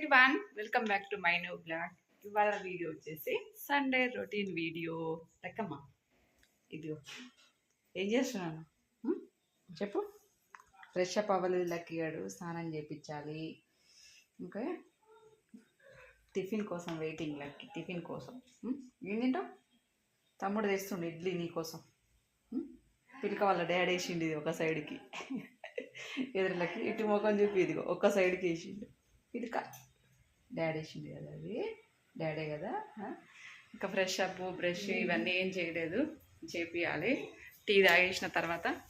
Everyone welcome back to my new blog. ఇవాళ video వచ్చేసి Sunday routine video లెక్కమ్మ ఇది ఏం చేస్తున్నాను? చెప్పు. ఫ్రెష్ అప్ అవ్వలేదు లక్కిగాడు. స్నానం చేయించాలి ఇంకా టిఫిన్ కోసం వెయిటింగ్ లక్కి. టిఫిన్ కోసం. ఏం తింటావు? తమ్ముడు తెస్తుండు ఇడ్లీ నీ కోసం. పిలక వాళ్ళ డాడీ వేసిండు ఇది ఒక సైడ్కి. ఎదురులకి ఇటు ముఖం చూపి ఇదిగో ఒక్క సైడ్కి వేసిండు. పిలిక. డాడీ వేసిండు కదా అది. డాడీ కదా? ఇంకా ఫ్రెష్ అప్ బ్రష్ ఇవన్నీ ఏం చేయలేదు. చేపియాలి. టీ తాగేసిన తర్వాత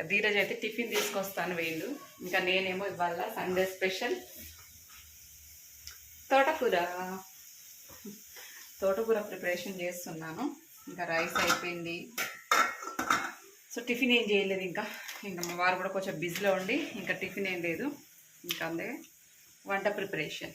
ఇక ధీరజ్ అయితే టిఫిన్ తీసుకొస్తాను వేయండు ఇంకా నేనేమో ఇవాళ సండే స్పెషల్ తోటకూర. తోటకూర ప్రిపరేషన్ చేస్తున్నాను. ఇంకా రైస్ అయిపోయింది. సో టిఫిన్ ఏం చేయలేదు ఇంకా. ఇంకా మా వారు కూడా కొంచెం బిజీలో ఉండి ఇంకా టిఫిన్ ఏం లేదు. ఇంకా అందే వంట ప్రిపరేషన్.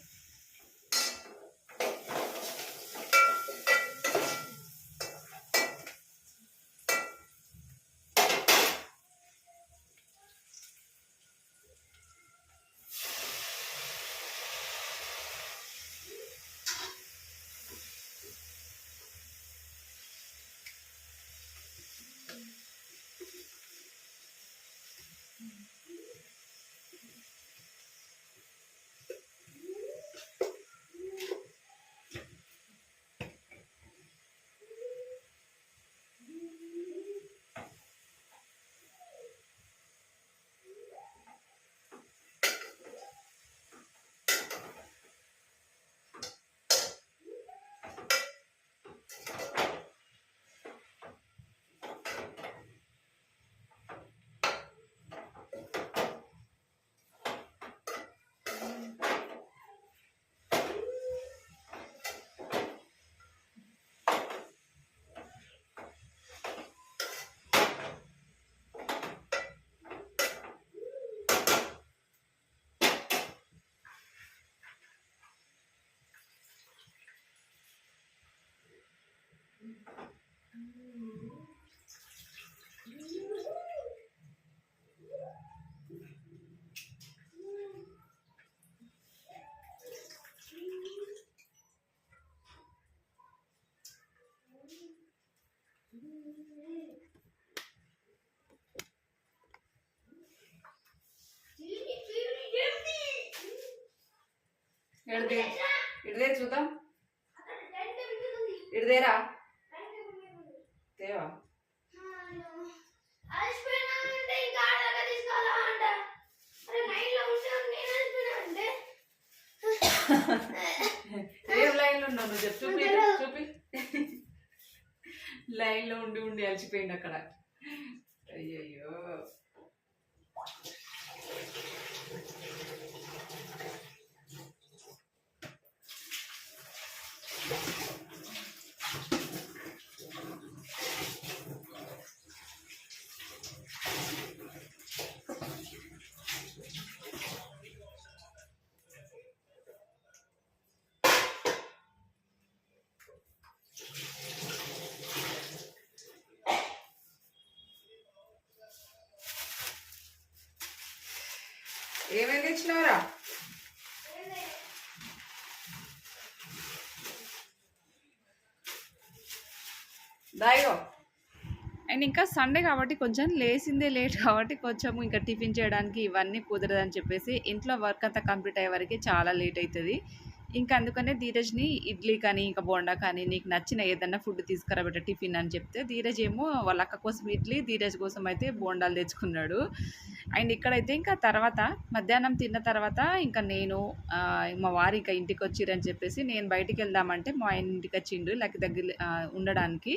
ఇడదే ఇడదే చూద్దాం. ఇడదేరా తేవా ఏ లైన్లో ఉన్నావు నువ్వు చెప్పు చూపి. లైన్లో ఉండి ఉండి అలసిపోయింది అక్కడ. ఏమేమి తెచ్చినావురా? అండ్ ఇంకా సండే కాబట్టి కొంచెం లేసిందే లేట్ కాబట్టి కొంచెం ఇంకా టిఫిన్ చేయడానికి ఇవన్నీ కుదరదని చెప్పేసి ఇంట్లో వర్క్ అంతా కంప్లీట్ అయ్యే వరకు చాలా లేట్ అవుతుంది. ఇంకా అందుకనే ధీరజ్ని ఇడ్లీ కానీ ఇంకా బోండా కానీ నీకు నచ్చిన ఏదన్నా ఫుడ్ తీసుకురాబెట్ట టిఫిన్ అని చెప్తే ధీరజ్ ఏమో వాళ్ళ అక్క కోసం ఇడ్లీ ధీరజ్ కోసం అయితే బోండాలు తెచ్చుకున్నాడు. అండ్ ఇక్కడైతే ఇంకా తర్వాత మధ్యాహ్నం తిన్న తర్వాత ఇంకా నేను మా వారు ఇంకా ఇంటికి వచ్చిరని చెప్పేసి నేను బయటికి వెళ్దామంటే మా ఆయన ఇంటికి వచ్చిండు లేక దగ్గర ఉండడానికి.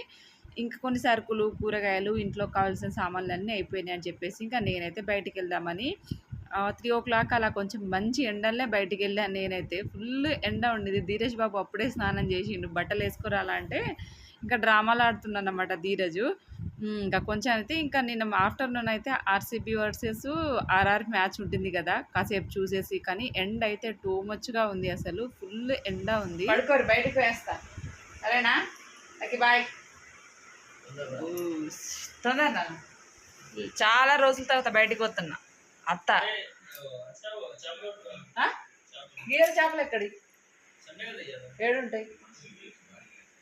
ఇంకా కొన్ని సరుకులు కూరగాయలు ఇంట్లో కావాల్సిన సామాన్లు అన్నీ అయిపోయినాయి అని చెప్పేసి ఇంకా నేనైతే బయటికి వెళ్దామని త్రీ ఓ క్లాక్ అలా కొంచెం మంచి ఎండలనే బయటికి వెళ్ళాను నేనైతే. ఫుల్ ఎండ ఉండేది. ధీరజ్ బాబు అప్పుడే స్నానం చేసిండు. బట్టలు వేసుకురాలంటే ఇంకా డ్రామాలు ఆడుతున్నాను అనమాట ధీరజు ఇంకా కొంచెం అయితే ఇంకా నిన్న ఆఫ్టర్నూన్ అయితే ఆర్సీబీ వర్సెస్ ఆర్ఆర్ మ్యాచ్ ఉంటుంది కదా. కాసేపు చూసేసి కానీ ఎండ్ అయితే టూ మచ్గా ఉంది అసలు. ఫుల్ ఎండ ఉంది. పడుకోరు బయటకు వేస్తా సరేనా? బాయ్. తొందరనా? చాలా రోజుల తర్వాత బయటికి వస్తున్నా. అత్త? గీర చేపలు ఎక్కడి? ఏడుంటాయి.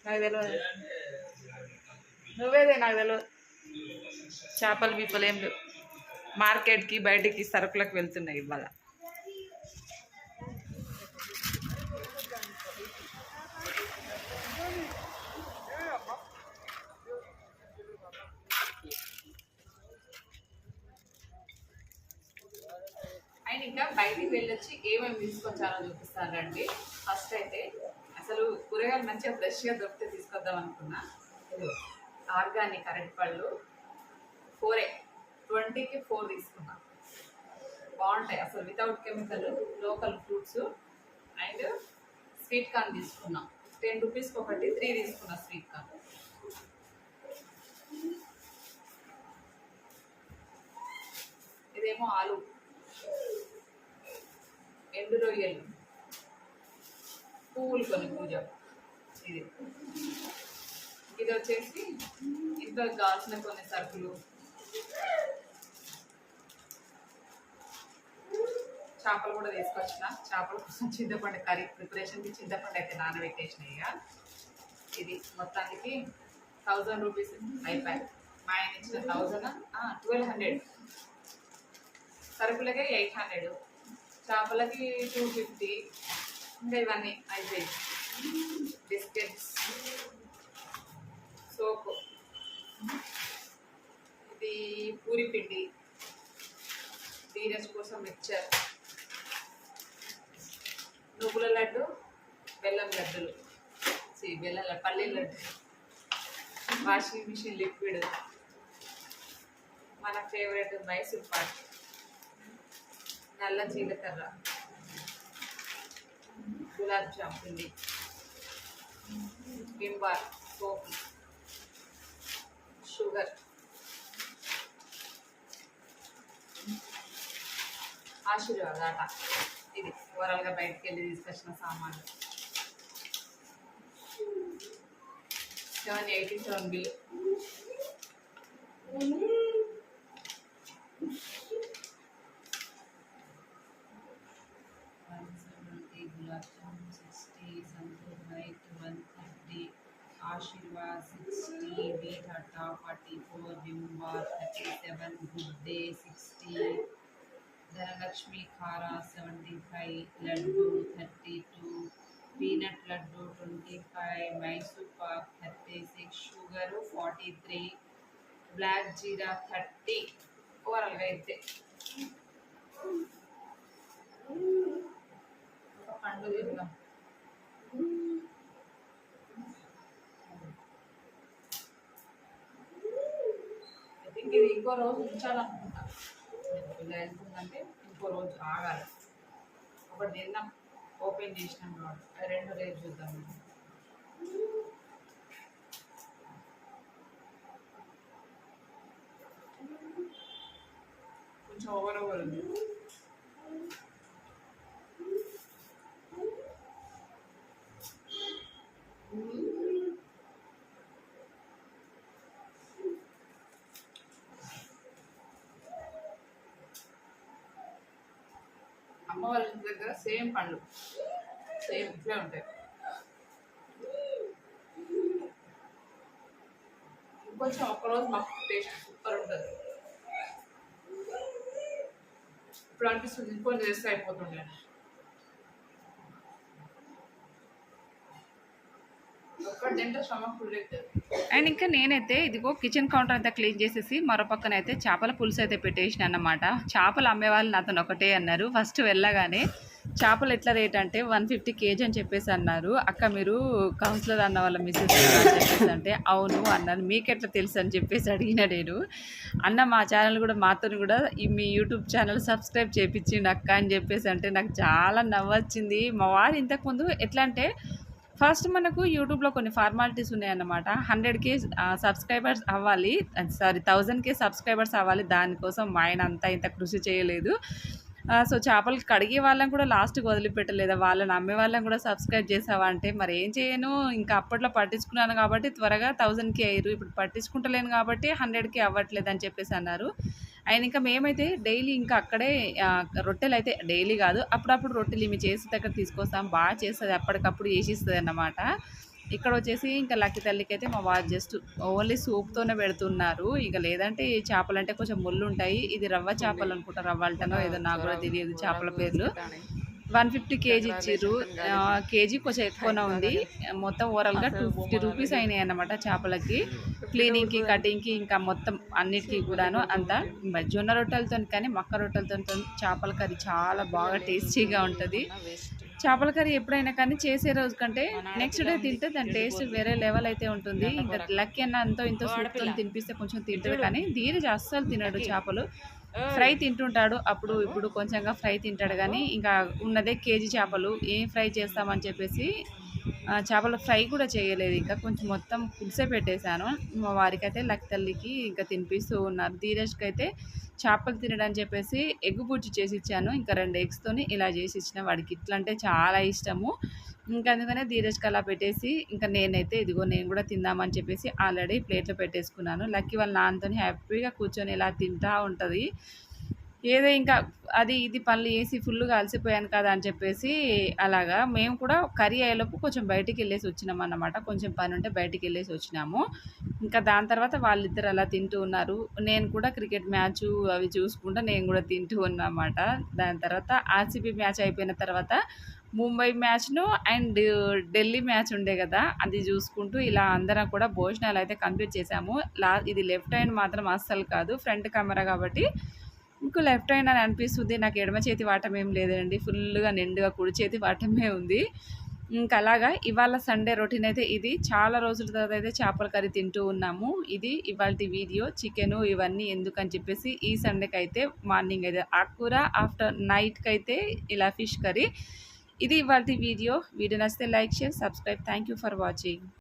నాకు తెలియదు నువ్వేదే నాకు తెలియదు చేపలు బీపలు ఏం లేవు. మార్కెట్కి బయటికి సరుకులకు వెళ్తున్నాయి ఇవాళ అండ్ ఇంకా బయటికి వెళ్ళొచ్చి ఏమేమి తీసుకొచ్చారో చూపిస్తారండి ఫస్ట్ అయితే అసలు కూరగాయలు మంచిగా ఫ్రెష్గా దొరికితే తీసుకొద్దాం అనుకున్నా. ఆర్గానిక్ అరటి పళ్ళు. ఫోరే ట్వంటీకి ఫోర్ తీసుకున్నా. బాగుంటాయి అసలు without chemical local fruits and sweet corn తీసుకున్నాం. టెన్ రూపీస్కి ఒకటి త్రీ తీసుకున్నా స్వీట్ కార్న్ ఇదేమో ఆలు. ఎండు రొయ్యలు. పువ్వులు కొన్ని పూజ. ఇది. ఇది వచ్చేసి ఇంట్లో కావాల్సిన కొన్ని సరుకులు. చేపలు కూడా తీసుకొచ్చిన. చేపల కోసం చింతపండు కర్రీ ప్రిపరేషన్కి చింతపండు అయితే నానబెట్టేసిన ఇక. ఇది మొత్తానికి థౌజండ్ రూపీస్ అయిపోయాయి. మా ఆయన ఇచ్చిన థౌజండ్ ట్వెల్వ్ హండ్రెడ్ సరుకులకే ఎయిట్ హండ్రెడ్ చేపలకి టూ ఫిఫ్టీ ఇంకా ఇవన్నీ అయిపోయి బిస్కెట్స్ సోపు. ఇది పూరి పిండి. ధీరజ్ కోసం మిక్చర్. నువ్వుల లడ్డు బెల్లం లడ్డులు. సి బెల్లం లడ్డు పల్లి లడ్డు. Washing machine liquid. మన ఫేవరెట్ మైసూర్ పాక్. నల్ల జీలకర్ర గులాబ్ జామ్ పిండి బింబార్ సోపు షుగర్ ఆశీర్వాద ఆట ఇది ఓవరాల్గా బయటకు వెళ్ళి తీసుకొచ్చిన సామాన్లు seven eighty seven bill. Thirty Dhanalakshmi, khara seventy five, laddu, thirty two, peanut laddu, twenty five, Mysore pak, thirty six, sugar, forty three, black jeera, thirty over अलग पड़ी Mm-hmm. ఇంక ఇది ఇంకో రోజు ఉంచాలనుకుంటా. ఇలా వెళ్తుందంటే ఇంకో రోజు ఆగాలి. ఒకటి తిన్నాం ఓపెన్ చేసినాం కాబట్టి. రెండు రేపు చూద్దాం. కొంచెం ఓవర్ ఓవర్ ఉంది. అమ్మ వాళ్ళ ఇంటి దగ్గర సేమ్ పండ్లు. సేమ్ ఇట్లే ఉంటాయి. ఇంకొంచెం ఒక్కరోజు మాకు టేస్ట్ సూపర్ ఉంటుంది. ఇప్పుడు అనిపిస్తుంది ఇంకొంచెం చేస్తే అయిపోతుండే ఒక్కటి తింటే స్టమక్ ఫుల్ అవుతుంది అండ్ ఇంకా నేనైతే ఇదిగో కిచెన్ కౌంటర్ అంతా క్లీన్ చేసేసి మరో పక్కన అయితే చేపల పులుసు అయితే పెట్టేసిన అన్నమాట. చేపలు అమ్మేవాళ్ళు నాతో ఒకటే అన్నారు. ఫస్ట్ వెళ్ళగానే చేపలు ఎట్లా రేట్ అంటే వన్ ఫిఫ్టీ కేజీ అని చెప్పేసి అన్నారు. అక్క మీరు కౌన్సిలర్ అన్న వాళ్ళ మిస్సెస్ అని చెప్పేసి అంటే అవును అన్నాను మీకు ఎట్లా తెలుసు అని చెప్పేసి అడిగిన నేను. అన్న మా ఛానల్ కూడా మాతో కూడా మీ యూట్యూబ్ ఛానల్ సబ్స్క్రైబ్ చేయించిండు అక్క అని చెప్పేసి అంటే నాకు చాలా నవ్వొచ్చింది మా వారు ఇంతకుముందు ఎట్లా అంటే ఫస్ట్ మనకు యూట్యూబ్లో కొన్ని ఫార్మాలిటీస్ ఉన్నాయన్నమాట. హండ్రెడ్కి సబ్స్క్రైబర్స్ అవ్వాలి. సారీ థౌజండ్కి సబ్స్క్రైబర్స్ అవ్వాలి. దానికోసం మా ఆయన అంతా ఇంత కృషి చేయలేదు. సో చేపలు కడిగే వాళ్ళని కూడా లాస్ట్కి వదిలిపెట్టలేదు? వాళ్ళని అమ్మే వాళ్ళని కూడా సబ్స్క్రైబ్ చేసావా అంటే మరి ఏం చేయను? ఇంకా అప్పట్లో పట్టించుకున్నాను కాబట్టి త్వరగా థౌజండ్కి అయ్యారు. ఇప్పుడు పట్టించుకుంటలేను కాబట్టి హండ్రెడ్కి అవ్వట్లేదు అని చెప్పేసి అన్నారు. అండ్ ఇంకా మేమైతే డైలీ ఇంకా అక్కడే రొట్టెలు అయితే డైలీ కాదు. అప్పుడప్పుడు రొట్టెలు ఇవి చేసి దగ్గర తీసుకొస్తాం. బాగా చేస్తుంది అప్పటికప్పుడు చేసిస్తుంది అన్నమాట. ఇక్కడ వచ్చేసి ఇంకా లక్కి తల్లికి అయితే మా వారు జస్ట్ ఓన్లీ సూప్తోనే పెడుతున్నారు. ఇక లేదంటే ఈ చేపలు అంటే కొంచెం ముళ్ళు ఉంటాయి ఇది రవ్వ చేపలు అనుకుంటా రవ్వ అంటనో ఏదో నాకు కూడా తెలియదు చేపల పేర్లు. వన్ ఫిఫ్టీ కేజీ ఇచ్చిర్రు. కేజీ కొంచెం ఎక్కువనే ఉంది. మొత్తం ఓవరాల్గా టూ ఫిఫ్టీ రూపీస్ అయినాయి అన్నమాట చేపలకి. క్లీనింగ్కి కటింగ్కి ఇంకా మొత్తం అన్నిటికీ కూడాను అంతా జొన్న రొట్టెలతో కానీ మక్క రొట్టెలతో చేపల కర్రీ చాలా బాగా టేస్టీగా ఉంటుంది. చేపల కర్రీ ఎప్పుడైనా కానీ చేసే రోజు కంటే నెక్స్ట్ డే తింటే దాని టేస్ట్ వేరే లెవెల్ అయితే ఉంటుంది. ఇంకా లక్కీ అన్న అంతో ఇంతో తినిపిస్తే కొంచెం తింటాడు కానీ ధీరజ్ అస్సలు తినడు చేపలు. ఫ్రై తింటుంటాడు. అప్పుడు ఇప్పుడు కొంచెంగా ఫ్రై తింటాడు కానీ ఇంకా ఉన్నదే కేజీ చేపలు. ఏం ఫ్రై చేస్తామని చెప్పేసి చేపల ఫ్రై కూడా చేయలేదు. ఇంకా కొంచెం మొత్తం పులిసే పెట్టేశాను. మా వారికి అయితే లక్ తల్లికి ఇంకా తినిపిస్తూ ఉన్నారు. ధీరజ్కి అయితే చేపలు తినడని చెప్పేసి ఎగ్ బుజ్జి చేసి ఇచ్చాను. ఇంకా రెండు ఎగ్స్తోని ఇలా చేసి ఇచ్చిన వాడికి. ఇట్లా అంటే చాలా ఇష్టము. ఇంకా అందుకనే ధీరజ్కి అలా పెట్టేసి ఇంకా నేనైతే ఇదిగో నేను కూడా తిందామని చెప్పేసి ఆల్రెడీ ప్లేట్లో పెట్టేసుకున్నాను. లక్కీ వాళ్ళ నాన్నతో హ్యాపీగా కూర్చొని ఇలా తింటా ఉంటుంది. ఏదో ఇంకా అది ఇది పనులు వేసి ఫుల్గా అలసిపోయాను కదా అని చెప్పేసి అలాగా మేము కూడా కర్రీ అయ్యేలోపు కొంచెం బయటికి వెళ్ళేసి వచ్చినాం అన్నమాట. కొంచెం పని ఉంటే బయటికి వెళ్ళేసి వచ్చినాము. ఇంకా దాని తర్వాత వాళ్ళిద్దరు అలా తింటూ ఉన్నారు. నేను కూడా క్రికెట్ మ్యాచ్ అవి చూసుకుంటా నేను కూడా తింటూ ఉన్నమాట దాని తర్వాత ఆర్సీబీ మ్యాచ్ అయిపోయిన తర్వాత ముంబై మ్యాచ్ను అండ్ ఢిల్లీ మ్యాచ్ ఉండే కదా అది చూసుకుంటూ ఇలా అందరం కూడా భోజనాలు అయితే కంప్లీట్ చేసాము. లా ఇది లెఫ్ట్ హ్యాండ్ మాత్రం అస్సలు కాదు ఫ్రంట్ కెమెరా కాబట్టి ఇంకు లెఫ్ట్ హ్యాండ్ అని అనిపిస్తుంది. నాకు ఎడమ చేతి వాటం ఏం లేదండి. ఫుల్గా నిండుగా కుడి చేతి వాటమే ఉంది. ఇంకా అలాగా ఇవాళ సండే రొటీన్ అయితే ఇది. చాలా రోజుల తర్వాత అయితే చేపల కర్రీ తింటూ ఉన్నాము. ఇది ఇవాళ వీడియో చికెను ఇవన్నీ ఎందుకని చెప్పేసి ఈ సండేకి అయితే మార్నింగ్ అయితే ఆకుకూర ఆఫ్టర్ నైట్కి అయితే ఇలా ఫిష్ కర్రీ. ఇది ఇవాళ వీడియో. వీడియో నచ్చితే like share subscribe. Thank you for watching.